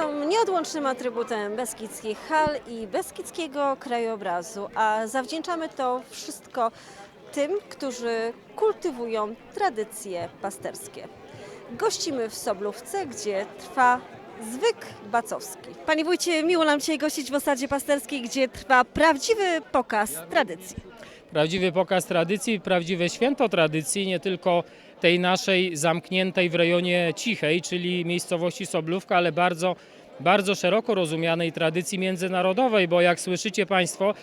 są nieodłącznym atrybutem beskidzkich hal i beskidzkiego krajobrazu, a zawdzięczamy to wszystko tym, którzy kultywują tradycje pasterskie. Gościmy w Soblówce, gdzie trwa zwyk bacowski. Panie wójcie, miło nam dzisiaj gościć w osadzie pasterskiej, gdzie trwa prawdziwy pokaz tradycji. Prawdziwy pokaz tradycji, prawdziwe święto tradycji, nie tylko tej naszej zamkniętej w rejonie Cichej, czyli miejscowości Soblówka, ale bardzo, bardzo szeroko rozumianej tradycji międzynarodowej, bo jak słyszycie Państwo,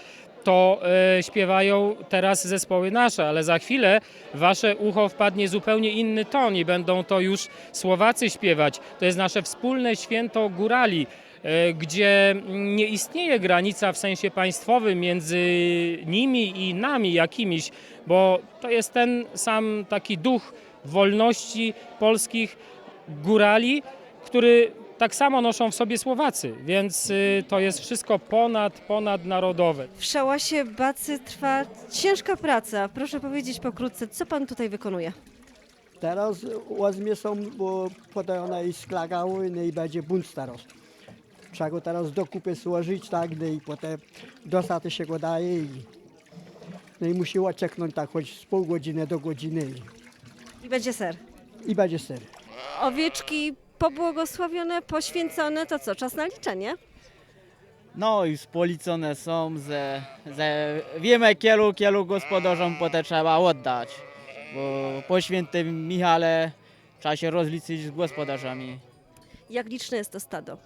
to e, śpiewają teraz zespoły nasze, ale za chwilę Wasze ucho wpadnie zupełnie inny ton i będą to już Słowacy śpiewać. To jest nasze wspólne święto górali e, gdzie nie istnieje granica w sensie państwowym między nimi i nami jakimiś, bo to jest ten sam taki duch wolności polskich górali, który tak samo noszą w sobie Słowacy, więc y, to jest wszystko ponad, ponadnarodowe. W szałasie Bacy trwa ciężka praca. Proszę powiedzieć pokrótce, co pan tutaj wykonuje? Teraz łazmie są, bo potem ona i sklagały, no i będzie bunt teraz. Trzeba go teraz do kupy złożyć, tak, no i potem dostaty się go daje i, no i musi odczeknąć tak, choć z pół godziny do godziny i, I będzie ser. i będzie ser. Owieczki pobłogosławione, poświęcone, to co, czas na liczenie? No i spolicone są, że, że wiemy kielu, kielu gospodarzom potem trzeba oddać. Bo po świętym Michale trzeba się rozliczyć z gospodarzami. Jak liczne jest to stado?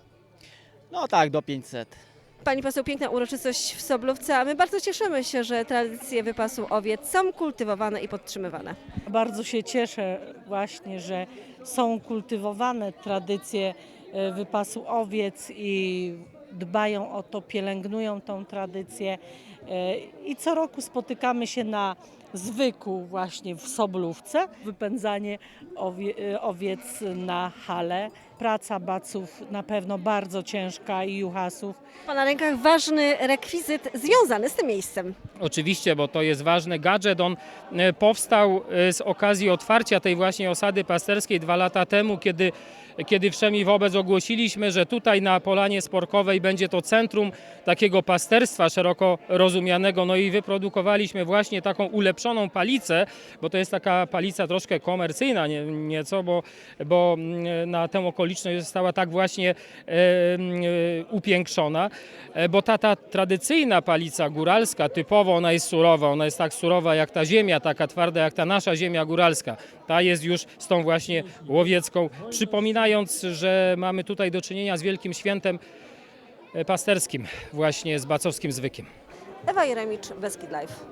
No tak, do 500. Pani poseł, piękna uroczystość w Soblówce, a my bardzo cieszymy się, że tradycje wypasu owiec są kultywowane i podtrzymywane. Bardzo się cieszę właśnie, że są kultywowane tradycje e, wypasu owiec i dbają o to, pielęgnują tą tradycję. E, I co roku spotykamy się na zwyku właśnie w Soblówce, wypędzanie owie, e, owiec na hale. Praca baców na pewno bardzo ciężka i juchasów. Ma na rękach ważny rekwizyt związany z tym miejscem. Oczywiście, bo to jest ważny gadżet. On e, powstał e, z okazji otwarcia tej właśnie osady pasterskiej dwa lata temu, kiedy, kiedy wszemi wobec ogłosiliśmy, że tutaj na Polanie Sporkowej będzie to centrum takiego pasterstwa szeroko rozumianego. No i wyprodukowaliśmy właśnie taką ulepszoną palicę, bo to jest taka palica troszkę komercyjna nie, nieco, bo, bo mm, na tę okoliczność została tak właśnie e, mm, e, upiększona, e, bo ta, ta tradycyjna palica góralska, typowo ona jest surowa, ona jest tak surowa jak ta ziemia, taka twarda jak ta nasza ziemia góralska. Ta jest już z tą właśnie łowiecką, przypominając, że mamy tutaj do czynienia z wielkim świętem e, pasterskim, właśnie z bacowskim zwykiem. Ewa Jeremicz, Beskid Live.